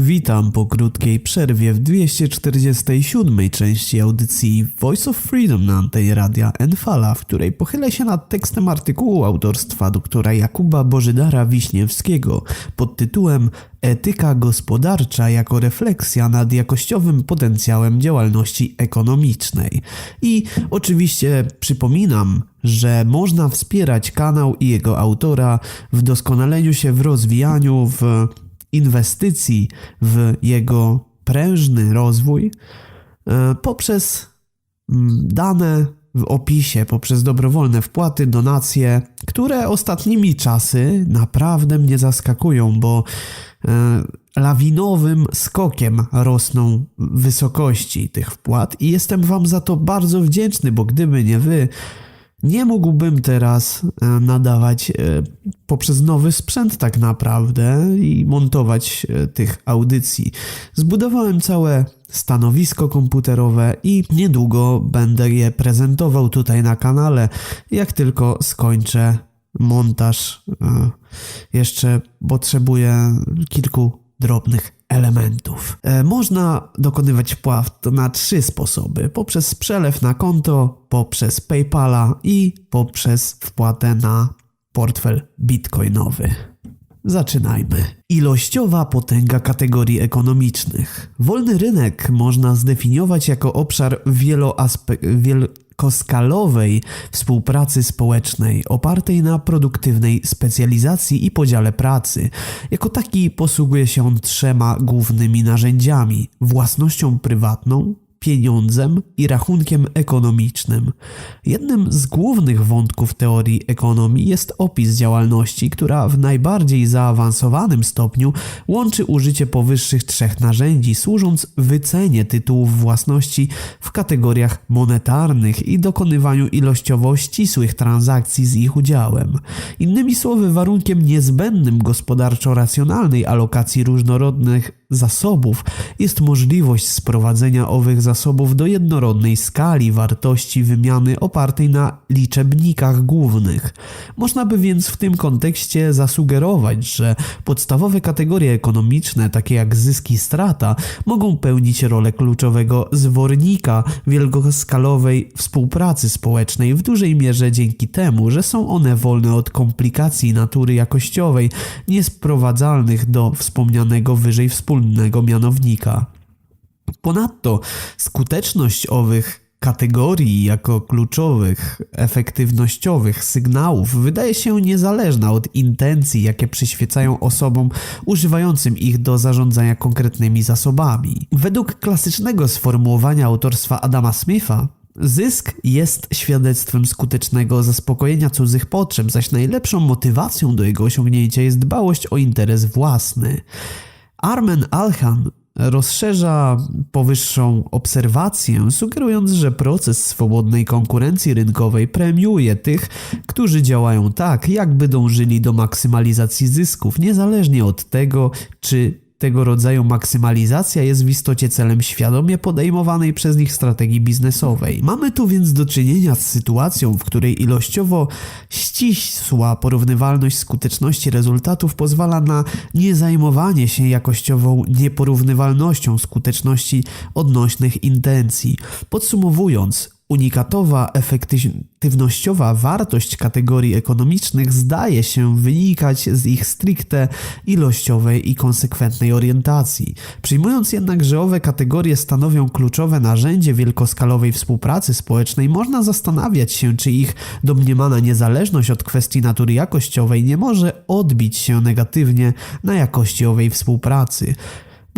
Witam po krótkiej przerwie w 247 części audycji Voice of Freedom na antenie radia Enfala, w której pochylę się nad tekstem artykułu autorstwa doktora Jakuba Bożydara Wiśniewskiego pod tytułem Etyka gospodarcza jako refleksja nad jakościowym potencjałem działalności ekonomicznej. I oczywiście przypominam, że można wspierać kanał i jego autora w doskonaleniu się w rozwijaniu, w inwestycji w jego prężny rozwój e, poprzez mm, dane w opisie, poprzez dobrowolne wpłaty, donacje, które ostatnimi czasy naprawdę mnie zaskakują, bo e, lawinowym skokiem rosną wysokości tych wpłat i jestem Wam za to bardzo wdzięczny, bo gdyby nie Wy, nie mógłbym teraz e, nadawać e, poprzez nowy sprzęt tak naprawdę i montować e, tych audycji. Zbudowałem całe stanowisko komputerowe i niedługo będę je prezentował tutaj na kanale, jak tylko skończę montaż. Jeszcze potrzebuję kilku drobnych elementów. E, można dokonywać wpłat na trzy sposoby: poprzez przelew na konto, poprzez PayPala i poprzez wpłatę na portfel bitcoinowy. Zaczynajmy. Ilościowa potęga kategorii ekonomicznych. Wolny rynek można zdefiniować jako obszar wieloaspe- wielkoskalowej współpracy społecznej opartej na produktywnej specjalizacji i podziale pracy. Jako taki posługuje się on trzema głównymi narzędziami: własnością prywatną, pieniądzem i rachunkiem ekonomicznym. Jednym z głównych wątków teorii ekonomii jest opis działalności, która w najbardziej zaawansowanym stopniu łączy użycie powyższych trzech narzędzi, służąc wycenie tytułów własności w kategoriach monetarnych i dokonywaniu ilościowo ścisłych transakcji z ich udziałem. Innymi słowy, warunkiem niezbędnym gospodarczo-racjonalnej alokacji różnorodnych zasobów jest możliwość sprowadzenia owych zasobów do jednorodnej skali wartości wymiany opartej na liczebnikach głównych. Można by więc w tym kontekście zasugerować, że podstawowe kategorie ekonomiczne, takie jak zyski i strata, mogą pełnić rolę kluczowego zwornika wielkoskalowej współpracy społecznej w dużej mierze dzięki temu, że są one wolne od komplikacji natury jakościowej, niesprowadzalnych do wspomnianego wyżej wspólnego mianownika. Ponadto skuteczność owych kategorii jako kluczowych, efektywnościowych sygnałów wydaje się niezależna od intencji, jakie przyświecają osobom używającym ich do zarządzania konkretnymi zasobami. Według klasycznego sformułowania autorstwa Adama Smitha, Zysk jest świadectwem skutecznego zaspokojenia cudzych potrzeb, zaś najlepszą motywacją do jego osiągnięcia jest dbałość o interes własny. Armen Alhan rozszerza powyższą obserwację, sugerując, że proces swobodnej konkurencji rynkowej premiuje tych, którzy działają tak, jakby dążyli do maksymalizacji zysków, niezależnie od tego, czy tego rodzaju maksymalizacja jest w istocie celem świadomie podejmowanej przez nich strategii biznesowej. Mamy tu więc do czynienia z sytuacją, w której ilościowo ścisła porównywalność skuteczności rezultatów pozwala na niezajmowanie się jakościową nieporównywalnością skuteczności odnośnych intencji. Podsumowując, unikatowa efektywnościowa wartość kategorii ekonomicznych zdaje się wynikać z ich stricte ilościowej i konsekwentnej orientacji. Przyjmując jednak, że owe kategorie stanowią kluczowe narzędzie wielkoskalowej współpracy społecznej, można zastanawiać się, czy ich domniemana niezależność od kwestii natury jakościowej nie może odbić się negatywnie na jakości owej współpracy.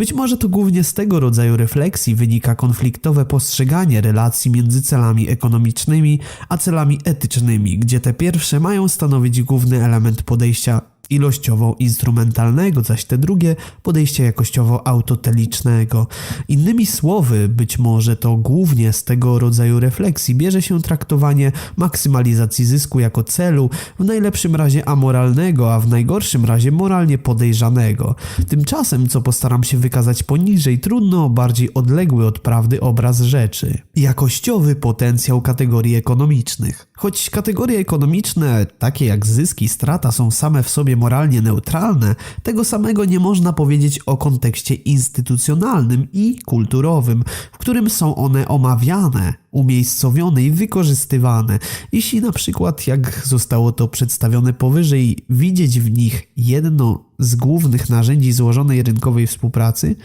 Być może to głównie z tego rodzaju refleksji wynika konfliktowe postrzeganie relacji między celami ekonomicznymi a celami etycznymi, gdzie te pierwsze mają stanowić główny element podejścia ilościowo-instrumentalnego, zaś te drugie podejście jakościowo-autotelicznego. Innymi słowy, być może to głównie z tego rodzaju refleksji bierze się traktowanie maksymalizacji zysku jako celu, w najlepszym razie amoralnego, a w najgorszym razie moralnie podejrzanego. Tymczasem, co postaram się wykazać poniżej, trudno o bardziej odległy od prawdy obraz rzeczy. Jakościowy potencjał kategorii ekonomicznych. Choć kategorie ekonomiczne, takie jak zyski strata, są same w sobie moralnie neutralne, tego samego nie można powiedzieć o kontekście instytucjonalnym i kulturowym, w którym są one omawiane, umiejscowione i wykorzystywane. Jeśli na przykład, jak zostało to przedstawione powyżej, widzieć w nich jedno z głównych narzędzi złożonej rynkowej współpracy,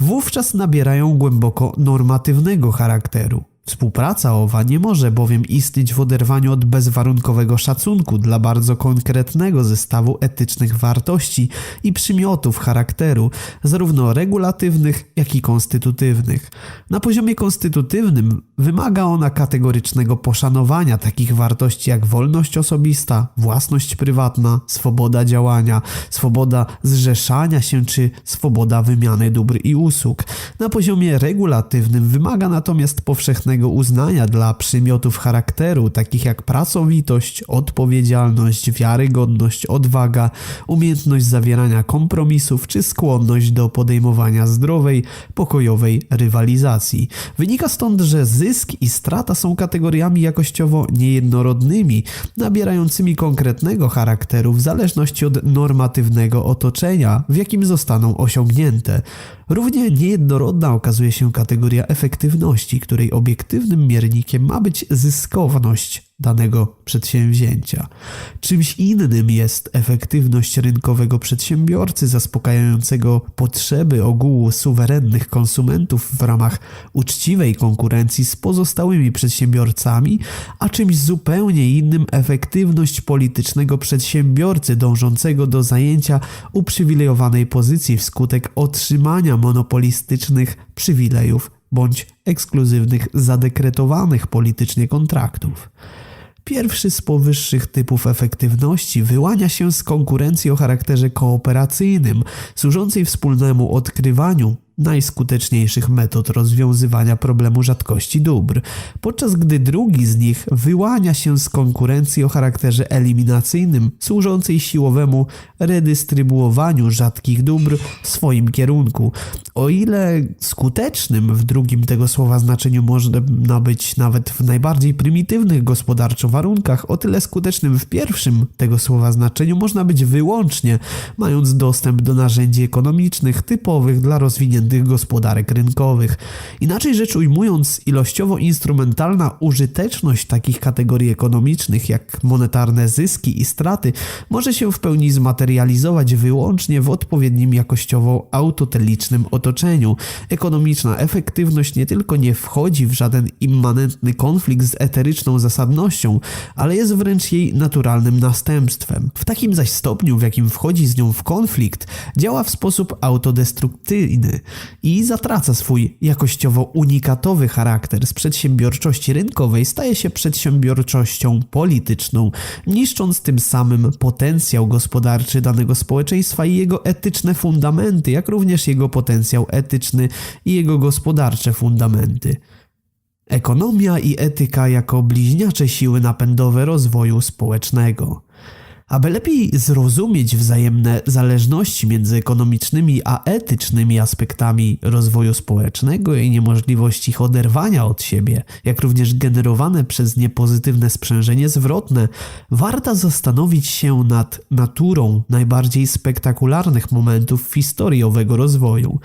wówczas nabierają głęboko normatywnego charakteru. Współpraca owa nie może bowiem istnieć w oderwaniu od bezwarunkowego szacunku dla bardzo konkretnego zestawu etycznych wartości i przymiotów charakteru, zarówno regulatywnych, jak i konstytutywnych. Na poziomie konstytutywnym wymaga ona kategorycznego poszanowania takich wartości jak wolność osobista, własność prywatna, swoboda działania, swoboda zrzeszania się czy swoboda wymiany dóbr i usług. Na poziomie regulatywnym wymaga natomiast powszechnego uznania dla przymiotów charakteru, takich jak pracowitość, odpowiedzialność, wiarygodność, odwaga, umiejętność zawierania kompromisów czy skłonność do podejmowania zdrowej, pokojowej rywalizacji. Wynika stąd, że zysk i strata są kategoriami jakościowo niejednorodnymi, nabierającymi konkretnego charakteru w zależności od normatywnego otoczenia, w jakim zostaną osiągnięte. Równie niejednorodna okazuje się kategoria efektywności, której obiektywnym miernikiem ma być zyskowność danego przedsięwzięcia. Czymś innym jest efektywność rynkowego przedsiębiorcy zaspokajającego potrzeby ogółu suwerennych konsumentów w ramach uczciwej konkurencji z pozostałymi przedsiębiorcami, a czymś zupełnie innym efektywność politycznego przedsiębiorcy dążącego do zajęcia uprzywilejowanej pozycji wskutek otrzymania monopolistycznych przywilejów bądź ekskluzywnych zadekretowanych politycznie kontraktów. Pierwszy z powyższych typów efektywności wyłania się z konkurencji o charakterze kooperacyjnym, służącej wspólnemu odkrywaniu najskuteczniejszych metod rozwiązywania problemu rzadkości dóbr, podczas gdy drugi z nich wyłania się z konkurencji o charakterze eliminacyjnym, służącej siłowemu redystrybuowaniu rzadkich dóbr w swoim kierunku. O ile skutecznym w drugim tego słowa znaczeniu można być nawet w najbardziej prymitywnych gospodarczo warunkach, o tyle skutecznym w pierwszym tego słowa znaczeniu można być wyłącznie mając dostęp do narzędzi ekonomicznych typowych dla rozwiniętych rozwiniętych gospodarek rynkowych. Inaczej rzecz ujmując, ilościowo-instrumentalna użyteczność takich kategorii ekonomicznych jak monetarne zyski i straty może się w pełni zmaterializować wyłącznie w odpowiednim jakościowo autotelicznym otoczeniu. Ekonomiczna efektywność nie tylko nie wchodzi w żaden immanentny konflikt z eteryczną zasadnością, ale jest wręcz jej naturalnym następstwem. W takim zaś stopniu, w jakim wchodzi z nią w konflikt, działa w sposób autodestrukcyjny i zatraca swój jakościowo unikatowy charakter z przedsiębiorczości rynkowej, staje się przedsiębiorczością polityczną, niszcząc tym samym potencjał gospodarczy danego społeczeństwa i jego etyczne fundamenty, jak również jego potencjał etyczny i jego gospodarcze fundamenty. Ekonomia i etyka jako bliźniacze siły napędowe rozwoju społecznego. Aby lepiej zrozumieć wzajemne zależności między ekonomicznymi a etycznymi aspektami rozwoju społecznego i niemożliwość ich oderwania od siebie, jak również generowane przez nie pozytywne sprzężenie zwrotne, warto zastanowić się nad naturą najbardziej spektakularnych momentów w historii owego rozwoju.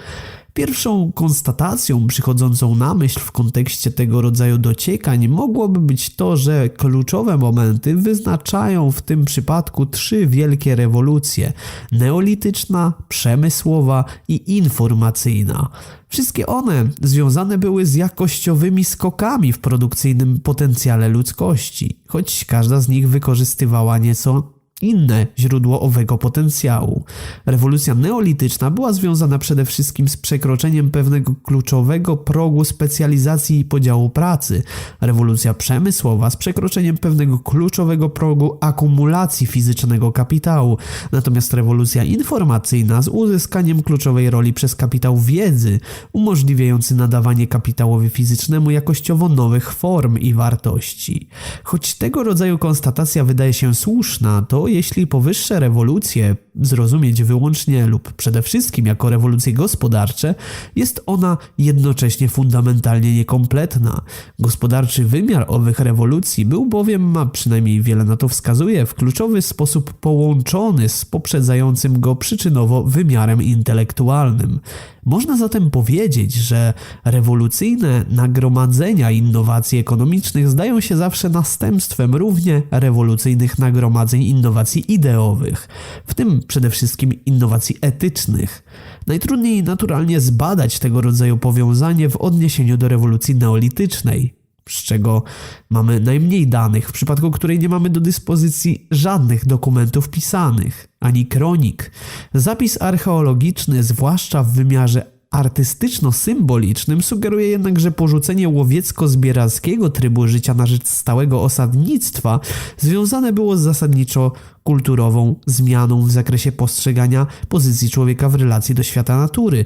Pierwszą konstatacją przychodzącą na myśl w kontekście tego rodzaju dociekań mogłoby być to, że kluczowe momenty wyznaczają w tym przypadku trzy wielkie rewolucje: neolityczna, przemysłowa i informacyjna. Wszystkie one związane były z jakościowymi skokami w produkcyjnym potencjale ludzkości, choć każda z nich wykorzystywała nieco inne źródło owego potencjału. Rewolucja neolityczna była związana przede wszystkim z przekroczeniem pewnego kluczowego progu specjalizacji i podziału pracy. Rewolucja przemysłowa z przekroczeniem pewnego kluczowego progu akumulacji fizycznego kapitału. Natomiast rewolucja informacyjna z uzyskaniem kluczowej roli przez kapitał wiedzy, umożliwiający nadawanie kapitałowi fizycznemu jakościowo nowych form i wartości. Choć tego rodzaju konstatacja wydaje się słuszna, to jeśli powyższe rewolucje zrozumieć wyłącznie lub przede wszystkim jako rewolucje gospodarcze, jest ona jednocześnie fundamentalnie niekompletna. Gospodarczy wymiar owych rewolucji był bowiem, a przynajmniej wiele na to wskazuje, w kluczowy sposób połączony z poprzedzającym go przyczynowo wymiarem intelektualnym. Można zatem powiedzieć, że rewolucyjne nagromadzenia innowacji ekonomicznych zdają się zawsze następstwem równie rewolucyjnych nagromadzeń innowacji ideowych, w tym przede wszystkim innowacji etycznych. Najtrudniej naturalnie zbadać tego rodzaju powiązanie w odniesieniu do rewolucji neolitycznej, z czego mamy najmniej danych, w przypadku której nie mamy do dyspozycji żadnych dokumentów pisanych, ani kronik. Zapis archeologiczny, zwłaszcza w wymiarze artystyczno-symbolicznym sugeruje jednak, że porzucenie łowiecko-zbierackiego trybu życia na rzecz stałego osadnictwa związane było z zasadniczo kulturową zmianą w zakresie postrzegania pozycji człowieka w relacji do świata natury.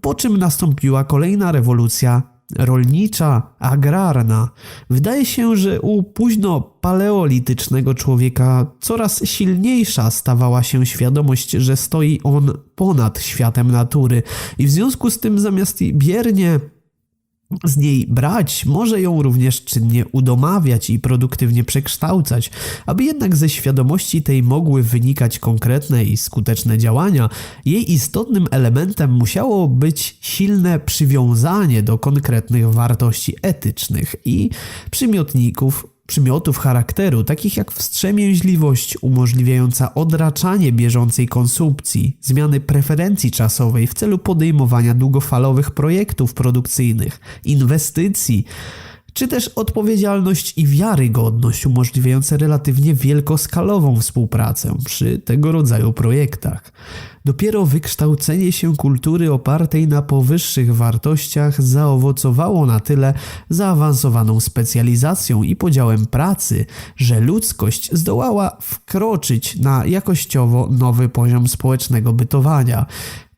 Po czym nastąpiła kolejna rewolucja rolnicza, agrarna. Wydaje się, że u późno paleolitycznego człowieka coraz silniejsza stawała się świadomość, że stoi on ponad światem natury i w związku z tym zamiast biernie z niej brać, może ją również czynnie udomawiać i produktywnie przekształcać. Aby jednak ze świadomości tej mogły wynikać konkretne i skuteczne działania, jej istotnym elementem musiało być silne przywiązanie do konkretnych wartości etycznych i przymiotników przymiotów charakteru, takich jak wstrzemięźliwość umożliwiająca odraczanie bieżącej konsumpcji, zmiany preferencji czasowej w celu podejmowania długofalowych projektów produkcyjnych, inwestycji, czy też odpowiedzialność i wiarygodność umożliwiające relatywnie wielkoskalową współpracę przy tego rodzaju projektach. Dopiero wykształcenie się kultury opartej na powyższych wartościach zaowocowało na tyle zaawansowaną specjalizacją i podziałem pracy, że ludzkość zdołała wkroczyć na jakościowo nowy poziom społecznego bytowania.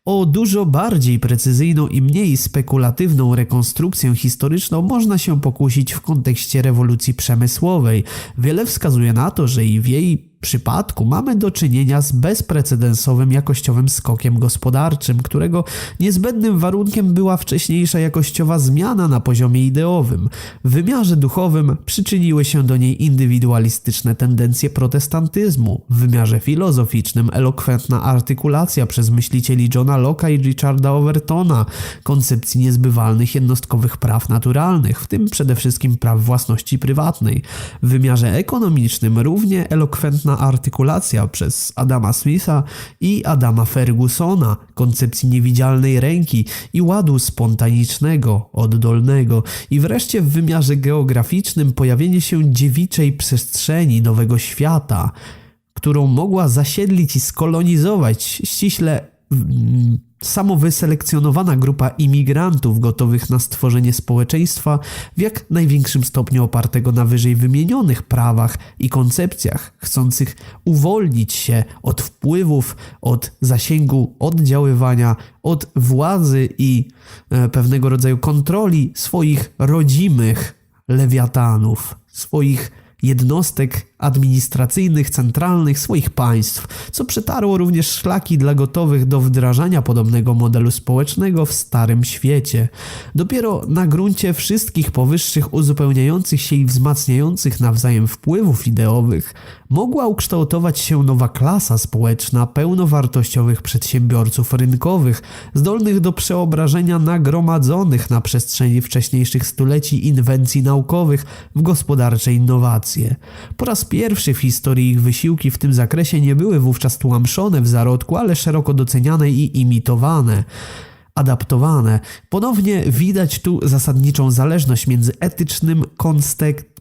O dużo bardziej precyzyjną i mniej spekulatywną rekonstrukcję historyczną można się pokusić w kontekście rewolucji przemysłowej. Wiele wskazuje na to, że i w jej przypadku mamy do czynienia z bezprecedensowym jakościowym skokiem gospodarczym, którego niezbędnym warunkiem była wcześniejsza jakościowa zmiana na poziomie ideowym. W wymiarze duchowym przyczyniły się do niej indywidualistyczne tendencje protestantyzmu, w wymiarze filozoficznym elokwentna artykulacja przez myślicieli Johna Locke'a i Richarda Overtona koncepcji niezbywalnych jednostkowych praw naturalnych, w tym przede wszystkim praw własności prywatnej. W wymiarze ekonomicznym równie elokwentna artykulacja przez Adama Smitha i Adama Fergusona koncepcji niewidzialnej ręki i ładu spontanicznego, oddolnego i wreszcie w wymiarze geograficznym pojawienie się dziewiczej przestrzeni nowego świata, którą mogła zasiedlić i skolonizować ściśle samowyselekcjonowana grupa imigrantów gotowych na stworzenie społeczeństwa w jak największym stopniu opartego na wyżej wymienionych prawach i koncepcjach, chcących uwolnić się od wpływów, od zasięgu oddziaływania, od władzy i e, pewnego rodzaju kontroli swoich rodzimych lewiatanów, swoich jednostek administracyjnych, centralnych swoich państw, co przetarło również szlaki dla gotowych do wdrażania podobnego modelu społecznego w Starym Świecie. Dopiero na gruncie wszystkich powyższych uzupełniających się i wzmacniających nawzajem wpływów ideowych mogła ukształtować się nowa klasa społeczna pełnowartościowych przedsiębiorców rynkowych, zdolnych do przeobrażenia nagromadzonych na przestrzeni wcześniejszych stuleci inwencji naukowych w gospodarcze innowacje. Po raz pierwszy w historii ich wysiłki w tym zakresie nie były wówczas tłamszone w zarodku, ale szeroko doceniane i imitowane adaptowane. Ponownie widać tu zasadniczą zależność między etycznym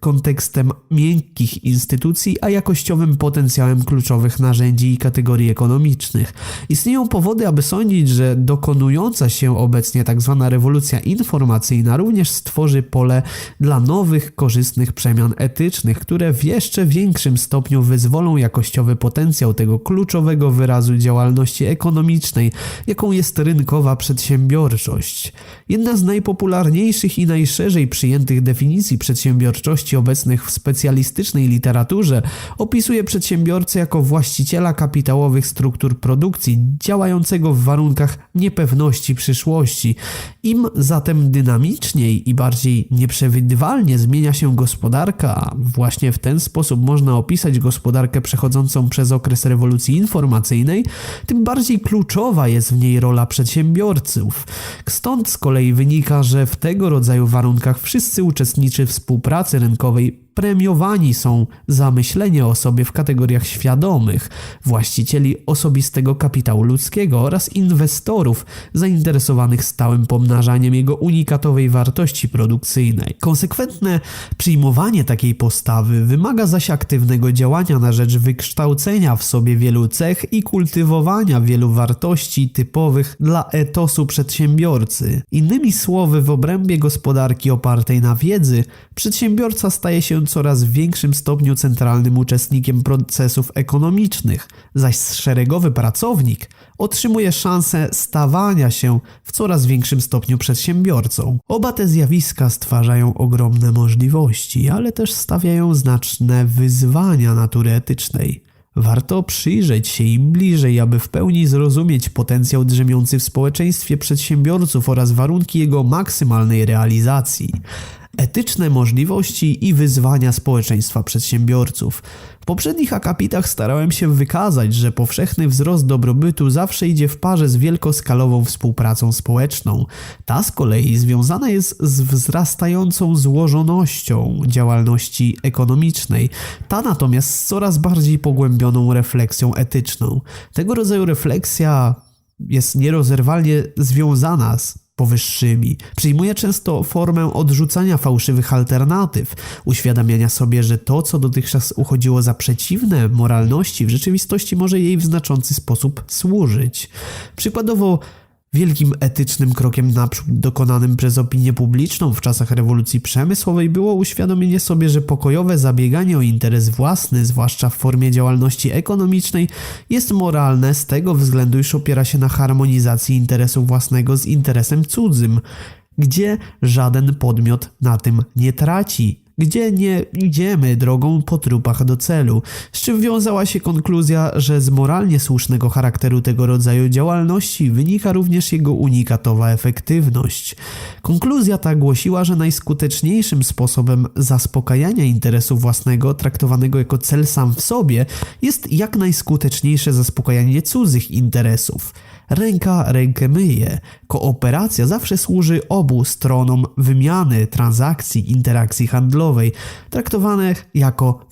kontekstem miękkich instytucji, a jakościowym potencjałem kluczowych narzędzi i kategorii ekonomicznych. Istnieją powody, aby sądzić, że dokonująca się obecnie tzw. Tak rewolucja informacyjna również stworzy pole dla nowych, korzystnych przemian etycznych, które w jeszcze większym stopniu wyzwolą jakościowy potencjał tego kluczowego wyrazu działalności ekonomicznej, jaką jest rynkowa przedsiębiorczość. Jedna z najpopularniejszych i najszerzej przyjętych definicji przedsiębiorczości obecnych w specjalistycznej literaturze, opisuje przedsiębiorcę jako właściciela kapitałowych struktur produkcji, działającego w warunkach niepewności przyszłości. Im zatem dynamiczniej i bardziej nieprzewidywalnie zmienia się gospodarka, właśnie w ten sposób można opisać gospodarkę przechodzącą przez okres rewolucji informacyjnej, tym bardziej kluczowa jest w niej rola przedsiębiorców. Stąd z kolei wynika, że w tego rodzaju warunkach wszyscy uczestniczy współpracy rynkowej Vancouver premiowani są za myślenie o sobie w kategoriach świadomych, właścicieli osobistego kapitału ludzkiego oraz inwestorów zainteresowanych stałym pomnażaniem jego unikatowej wartości produkcyjnej. Konsekwentne przyjmowanie takiej postawy wymaga zaś aktywnego działania na rzecz wykształcenia w sobie wielu cech i kultywowania wielu wartości typowych dla etosu przedsiębiorcy. Innymi słowy, w obrębie gospodarki opartej na wiedzy, przedsiębiorca staje się coraz większym stopniu centralnym uczestnikiem procesów ekonomicznych, zaś szeregowy pracownik otrzymuje szansę stawania się w coraz większym stopniu przedsiębiorcą. Oba te zjawiska stwarzają ogromne możliwości, ale też stawiają znaczne wyzwania natury etycznej. Warto przyjrzeć się im bliżej, aby w pełni zrozumieć potencjał drzemiący w społeczeństwie przedsiębiorców oraz warunki jego maksymalnej realizacji etyczne możliwości i wyzwania społeczeństwa przedsiębiorców. W poprzednich akapitach starałem się wykazać, że powszechny wzrost dobrobytu zawsze idzie w parze z wielkoskalową współpracą społeczną. Ta z kolei związana jest z wzrastającą złożonością działalności ekonomicznej, ta natomiast z coraz bardziej pogłębioną refleksją etyczną. Tego rodzaju refleksja jest nierozerwalnie związana z powyższymi. Przyjmuje często formę odrzucania fałszywych alternatyw, uświadamiania sobie, że to, co dotychczas uchodziło za przeciwne moralności, w rzeczywistości może jej w znaczący sposób służyć. Przykładowo, Wielkim etycznym krokiem naprzód dokonanym przez opinię publiczną w czasach rewolucji przemysłowej było uświadomienie sobie, że pokojowe zabieganie o interes własny, zwłaszcza w formie działalności ekonomicznej, jest moralne z tego względu, iż opiera się na harmonizacji interesu własnego z interesem cudzym, gdzie żaden podmiot na tym nie traci gdzie nie idziemy drogą po trupach do celu, z czym wiązała się konkluzja, że z moralnie słusznego charakteru tego rodzaju działalności wynika również jego unikatowa efektywność. Konkluzja ta głosiła, że najskuteczniejszym sposobem zaspokajania interesu własnego, traktowanego jako cel sam w sobie, jest jak najskuteczniejsze zaspokajanie cudzych interesów. Ręka rękę myje. Kooperacja zawsze służy obu stronom wymiany, transakcji, interakcji handlowej, traktowanych jako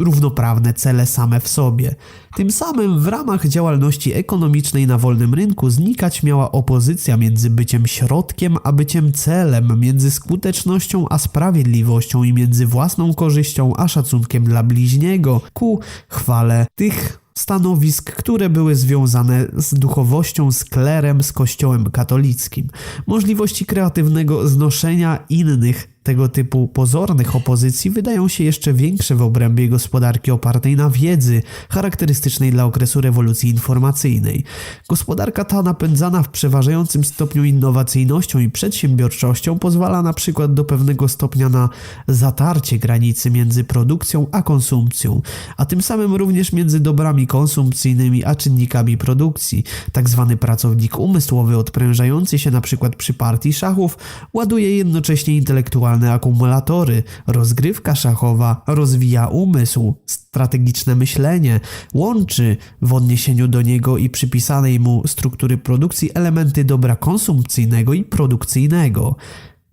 równoprawne cele same w sobie. Tym samym w ramach działalności ekonomicznej na wolnym rynku znikać miała opozycja między byciem środkiem a byciem celem, między skutecznością a sprawiedliwością i między własną korzyścią a szacunkiem dla bliźniego ku chwale tych stanowisk, które były związane z duchowością, z klerem, z kościołem katolickim, możliwości kreatywnego znoszenia innych tego typu pozornych opozycji wydają się jeszcze większe w obrębie gospodarki opartej na wiedzy, charakterystycznej dla okresu rewolucji informacyjnej. Gospodarka ta napędzana w przeważającym stopniu innowacyjnością i przedsiębiorczością pozwala na przykład do pewnego stopnia na zatarcie granicy między produkcją a konsumpcją, a tym samym również między dobrami konsumpcyjnymi a czynnikami produkcji. Tak zwany pracownik umysłowy odprężający się na przykład przy partii szachów ładuje jednocześnie intelektualnie akumulatory, rozgrywka szachowa rozwija umysł, strategiczne myślenie, łączy w odniesieniu do niego i przypisanej mu struktury produkcji elementy dobra konsumpcyjnego i produkcyjnego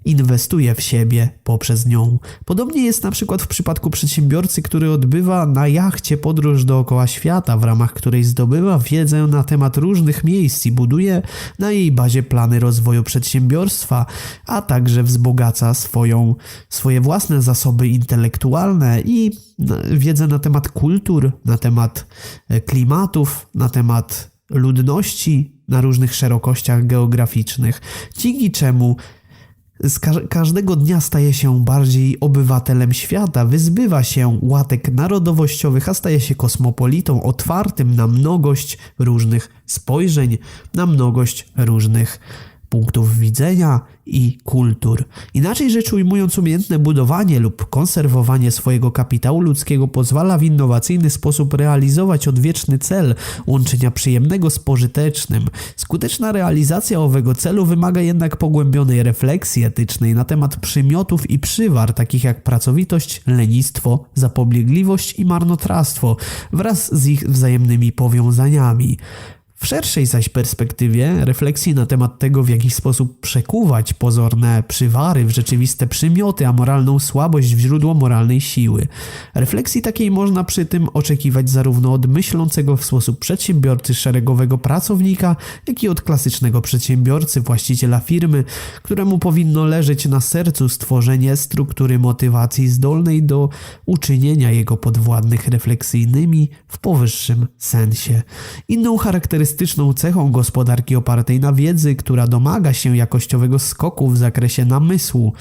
inwestuje w siebie poprzez nią. Podobnie jest na przykład w przypadku przedsiębiorcy, który odbywa na jachcie podróż dookoła świata, w ramach której zdobywa wiedzę na temat różnych miejsc i buduje na jej bazie plany rozwoju przedsiębiorstwa, a także wzbogaca swoją, swoje własne zasoby intelektualne i wiedzę na temat kultur, na temat e, klimatów, na temat ludności na różnych szerokościach geograficznych, dzięki czemu ka każdego dnia staje się bardziej obywatelem świata, wyzbywa się łatek narodowościowych, a staje się kosmopolitą otwartym na mnogość różnych spojrzeń, na mnogość różnych punktów widzenia i kultur. Inaczej rzecz ujmując, umiejętne budowanie lub konserwowanie swojego kapitału ludzkiego pozwala w innowacyjny sposób realizować odwieczny cel łączenia przyjemnego z pożytecznym. Skuteczna realizacja owego celu wymaga jednak pogłębionej refleksji etycznej na temat przymiotów i przywar, takich jak pracowitość, lenistwo, zapobiegliwość i marnotrawstwo, wraz z ich wzajemnymi powiązaniami. W szerszej zaś perspektywie refleksji na temat tego, w jaki sposób przekuwać pozorne przywary w rzeczywiste przymioty, a moralną słabość w źródło moralnej siły. Refleksji takiej można przy tym oczekiwać zarówno od myślącego w sposób przedsiębiorcy szeregowego pracownika, jak i od klasycznego przedsiębiorcy, właściciela firmy, któremu powinno leżeć na sercu stworzenie struktury motywacji zdolnej do uczynienia jego podwładnych refleksyjnymi w powyższym sensie. Inną charakterystyczną charakterystyczną cechą gospodarki opartej na wiedzy, która domaga się jakościowego skoku w zakresie namysłu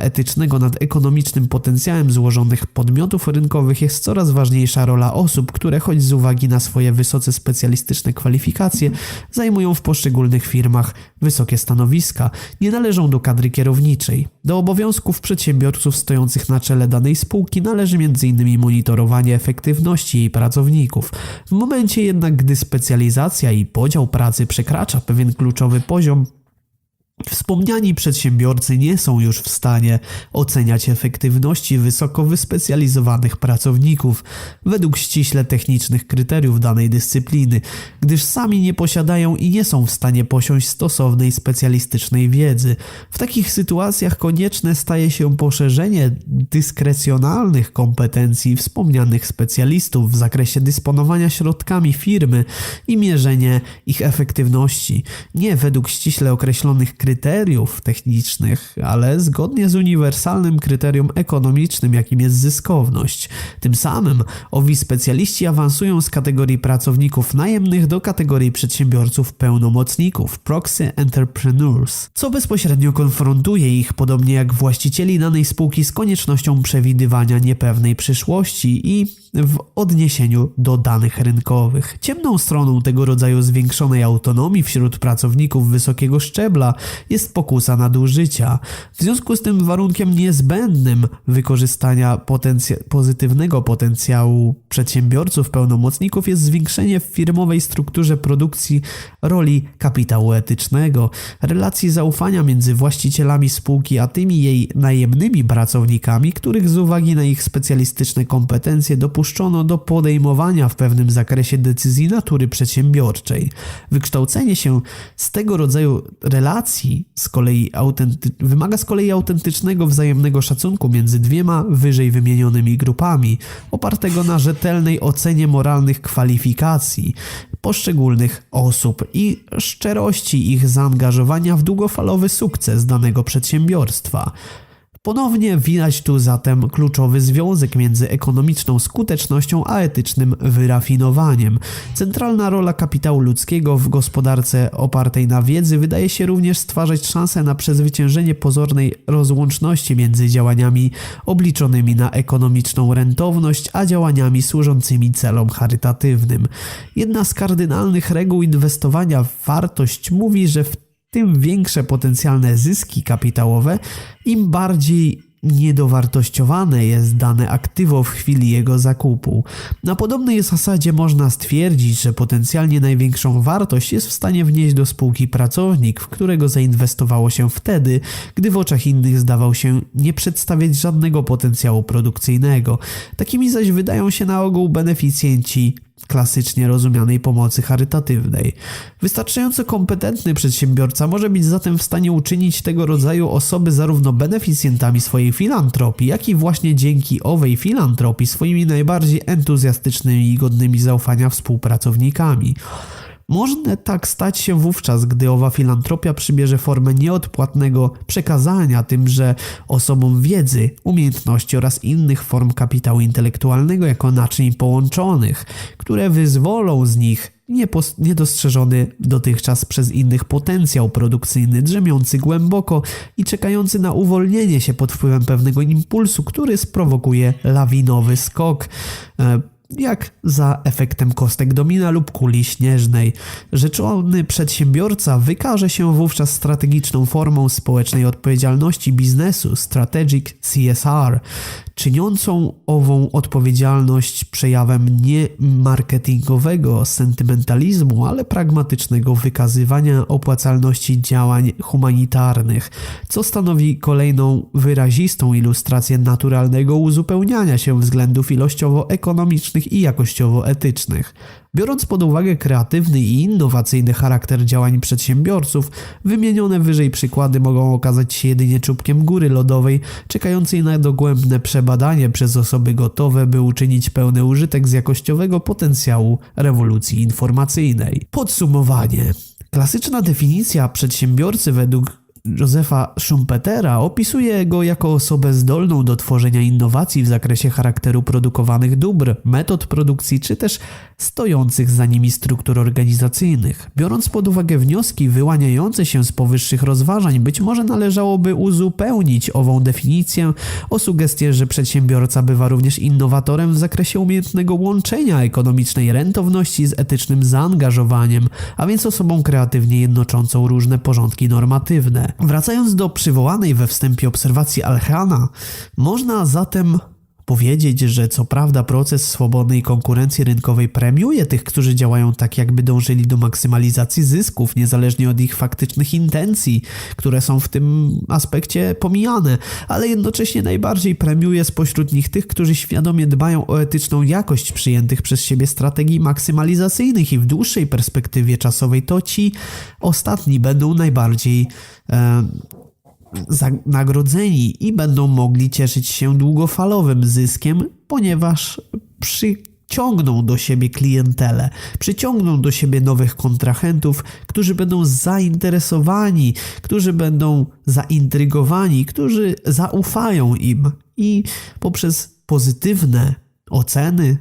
etycznego nad ekonomicznym potencjałem złożonych podmiotów rynkowych jest coraz ważniejsza rola osób, które choć z uwagi na swoje wysoce specjalistyczne kwalifikacje zajmują w poszczególnych firmach wysokie stanowiska, nie należą do kadry kierowniczej. Do obowiązków przedsiębiorców stojących na czele danej spółki należy m.in. monitorowanie efektywności jej pracowników. W momencie jednak, gdy specjalizacja i podział pracy przekracza pewien kluczowy poziom, Wspomniani przedsiębiorcy nie są już w stanie oceniać efektywności wysoko wyspecjalizowanych pracowników według ściśle technicznych kryteriów danej dyscypliny, gdyż sami nie posiadają i nie są w stanie posiąść stosownej specjalistycznej wiedzy. W takich sytuacjach konieczne staje się poszerzenie dyskrecjonalnych kompetencji wspomnianych specjalistów w zakresie dysponowania środkami firmy i mierzenie ich efektywności, nie według ściśle określonych kryteriów, kryteriów technicznych, ale zgodnie z uniwersalnym kryterium ekonomicznym, jakim jest zyskowność. Tym samym owi specjaliści awansują z kategorii pracowników najemnych do kategorii przedsiębiorców pełnomocników, proxy entrepreneurs, co bezpośrednio konfrontuje ich, podobnie jak właścicieli danej spółki, z koniecznością przewidywania niepewnej przyszłości i w odniesieniu do danych rynkowych. Ciemną stroną tego rodzaju zwiększonej autonomii wśród pracowników wysokiego szczebla jest pokusa nadużycia. W związku z tym warunkiem niezbędnym wykorzystania pozytywnego potencjału przedsiębiorców, pełnomocników jest zwiększenie w firmowej strukturze produkcji roli kapitału etycznego, relacji zaufania między właścicielami spółki a tymi jej najemnymi pracownikami, których z uwagi na ich specjalistyczne kompetencje dopuszczono do podejmowania w pewnym zakresie decyzji natury przedsiębiorczej. Wykształcenie się z tego rodzaju relacji z kolei wymaga z kolei autentycznego wzajemnego szacunku między dwiema wyżej wymienionymi grupami, opartego na rzetelnej ocenie moralnych kwalifikacji poszczególnych osób i szczerości ich zaangażowania w długofalowy sukces danego przedsiębiorstwa. Ponownie widać tu zatem kluczowy związek między ekonomiczną skutecznością a etycznym wyrafinowaniem. Centralna rola kapitału ludzkiego w gospodarce opartej na wiedzy wydaje się również stwarzać szansę na przezwyciężenie pozornej rozłączności między działaniami obliczonymi na ekonomiczną rentowność, a działaniami służącymi celom charytatywnym. Jedna z kardynalnych reguł inwestowania w wartość mówi, że w tym większe potencjalne zyski kapitałowe, im bardziej niedowartościowane jest dane aktywo w chwili jego zakupu. Na podobnej zasadzie można stwierdzić, że potencjalnie największą wartość jest w stanie wnieść do spółki pracownik, w którego zainwestowało się wtedy, gdy w oczach innych zdawał się nie przedstawiać żadnego potencjału produkcyjnego. Takimi zaś wydają się na ogół beneficjenci klasycznie rozumianej pomocy charytatywnej. Wystarczająco kompetentny przedsiębiorca może być zatem w stanie uczynić tego rodzaju osoby zarówno beneficjentami swojej filantropii, jak i właśnie dzięki owej filantropii swoimi najbardziej entuzjastycznymi i godnymi zaufania współpracownikami. Można tak stać się wówczas, gdy owa filantropia przybierze formę nieodpłatnego przekazania tymże osobom wiedzy, umiejętności oraz innych form kapitału intelektualnego jako naczyń połączonych, które wyzwolą z nich niedostrzeżony dotychczas przez innych potencjał produkcyjny, drzemiący głęboko i czekający na uwolnienie się pod wpływem pewnego impulsu, który sprowokuje lawinowy skok. Jak za efektem kostek domina lub kuli śnieżnej. Rzeczony przedsiębiorca wykaże się wówczas strategiczną formą społecznej odpowiedzialności biznesu Strategic CSR, czyniącą ową odpowiedzialność przejawem nie marketingowego sentymentalizmu, ale pragmatycznego wykazywania opłacalności działań humanitarnych, co stanowi kolejną wyrazistą ilustrację naturalnego uzupełniania się względów ilościowo-ekonomicznych i jakościowo-etycznych. Biorąc pod uwagę kreatywny i innowacyjny charakter działań przedsiębiorców, wymienione wyżej przykłady mogą okazać się jedynie czubkiem góry lodowej, czekającej na dogłębne przebadanie przez osoby gotowe, by uczynić pełny użytek z jakościowego potencjału rewolucji informacyjnej. Podsumowanie. Klasyczna definicja przedsiębiorcy według Józefa Schumpetera opisuje go jako osobę zdolną do tworzenia innowacji w zakresie charakteru produkowanych dóbr, metod produkcji czy też stojących za nimi struktur organizacyjnych. Biorąc pod uwagę wnioski wyłaniające się z powyższych rozważań, być może należałoby uzupełnić ową definicję o sugestię, że przedsiębiorca bywa również innowatorem w zakresie umiejętnego łączenia ekonomicznej rentowności z etycznym zaangażowaniem, a więc osobą kreatywnie jednoczącą różne porządki normatywne. Wracając do przywołanej we wstępie obserwacji Alchana, można zatem powiedzieć, że co prawda proces swobodnej konkurencji rynkowej premiuje tych, którzy działają tak, jakby dążyli do maksymalizacji zysków, niezależnie od ich faktycznych intencji, które są w tym aspekcie pomijane, ale jednocześnie najbardziej premiuje spośród nich tych, którzy świadomie dbają o etyczną jakość przyjętych przez siebie strategii maksymalizacyjnych i w dłuższej perspektywie czasowej to ci ostatni będą najbardziej e, nagrodzeni i będą mogli cieszyć się długofalowym zyskiem, ponieważ przyciągną do siebie klientelę, przyciągną do siebie nowych kontrahentów, którzy będą zainteresowani, którzy będą zaintrygowani, którzy zaufają im i poprzez pozytywne oceny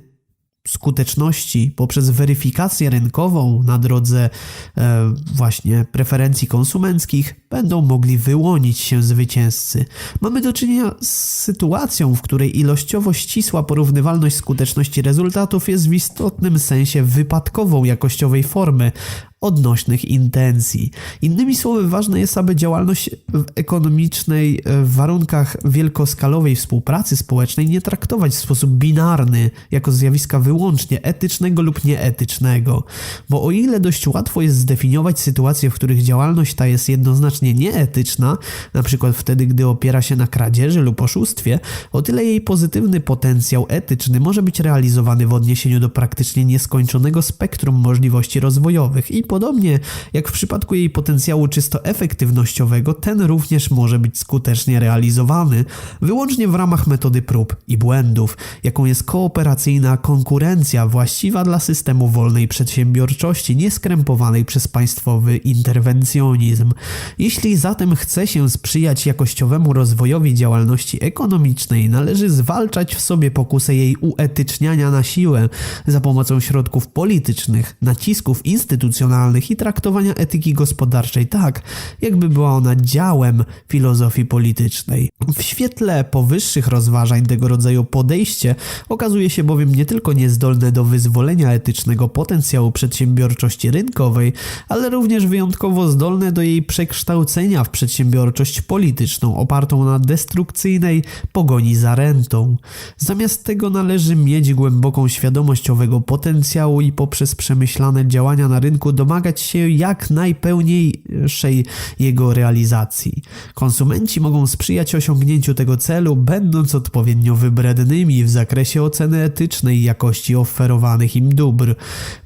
skuteczności poprzez weryfikację rynkową na drodze e, właśnie preferencji konsumenckich będą mogli wyłonić się zwycięzcy. Mamy do czynienia z sytuacją, w której ilościowo ścisła porównywalność skuteczności rezultatów jest w istotnym sensie wypadkową jakościowej formy, odnośnych intencji. Innymi słowy, ważne jest, aby działalność ekonomicznej e, w warunkach wielkoskalowej współpracy społecznej nie traktować w sposób binarny, jako zjawiska wyłącznie etycznego lub nieetycznego. Bo o ile dość łatwo jest zdefiniować sytuacje, w których działalność ta jest jednoznacznie nieetyczna, na przykład wtedy, gdy opiera się na kradzieży lub oszustwie, o tyle jej pozytywny potencjał etyczny może być realizowany w odniesieniu do praktycznie nieskończonego spektrum możliwości rozwojowych i podobnie jak w przypadku jej potencjału czysto efektywnościowego, ten również może być skutecznie realizowany wyłącznie w ramach metody prób i błędów, jaką jest kooperacyjna konkurencja właściwa dla systemu wolnej przedsiębiorczości, nieskrępowanej przez państwowy interwencjonizm. Jeśli zatem chce się sprzyjać jakościowemu rozwojowi działalności ekonomicznej, należy zwalczać w sobie pokusę jej uetyczniania na siłę za pomocą środków politycznych, nacisków instytucjonalnych, i traktowania etyki gospodarczej tak, jakby była ona działem filozofii politycznej. W świetle powyższych rozważań tego rodzaju podejście okazuje się bowiem nie tylko niezdolne do wyzwolenia etycznego potencjału przedsiębiorczości rynkowej, ale również wyjątkowo zdolne do jej przekształcenia w przedsiębiorczość polityczną opartą na destrukcyjnej pogoni za rentą. Zamiast tego należy mieć głęboką świadomość owego potencjału i poprzez przemyślane działania na rynku domagać domagać się jak najpełniejszej jego realizacji. Konsumenci mogą sprzyjać osiągnięciu tego celu, będąc odpowiednio wybrednymi w zakresie oceny etycznej jakości oferowanych im dóbr.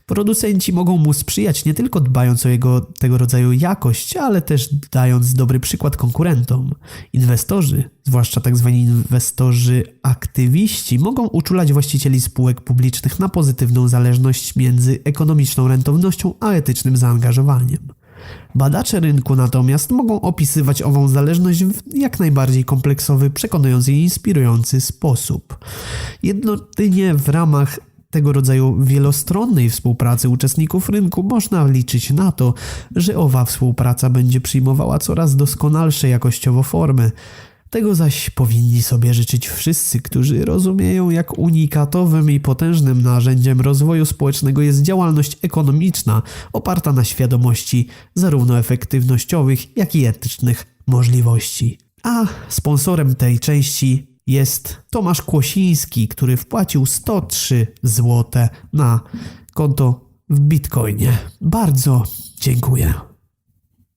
Producenci mogą mu sprzyjać nie tylko dbając o jego tego rodzaju jakość, ale też dając dobry przykład konkurentom. Inwestorzy, zwłaszcza tzw. Tak inwestorzy aktywiści, mogą uczulać właścicieli spółek publicznych na pozytywną zależność między ekonomiczną rentownością a etycznym zaangażowaniem. Badacze rynku natomiast mogą opisywać ową zależność w jak najbardziej kompleksowy, przekonujący i inspirujący sposób. Jednotynie w ramach tego rodzaju wielostronnej współpracy uczestników rynku można liczyć na to, że owa współpraca będzie przyjmowała coraz doskonalsze jakościowo formy. Tego zaś powinni sobie życzyć wszyscy, którzy rozumieją, jak unikatowym i potężnym narzędziem rozwoju społecznego jest działalność ekonomiczna oparta na świadomości zarówno efektywnościowych, jak i etycznych możliwości. A sponsorem tej części jest Tomasz Kłosiński, który wpłacił 103 zł na konto w Bitcoinie. Bardzo dziękuję.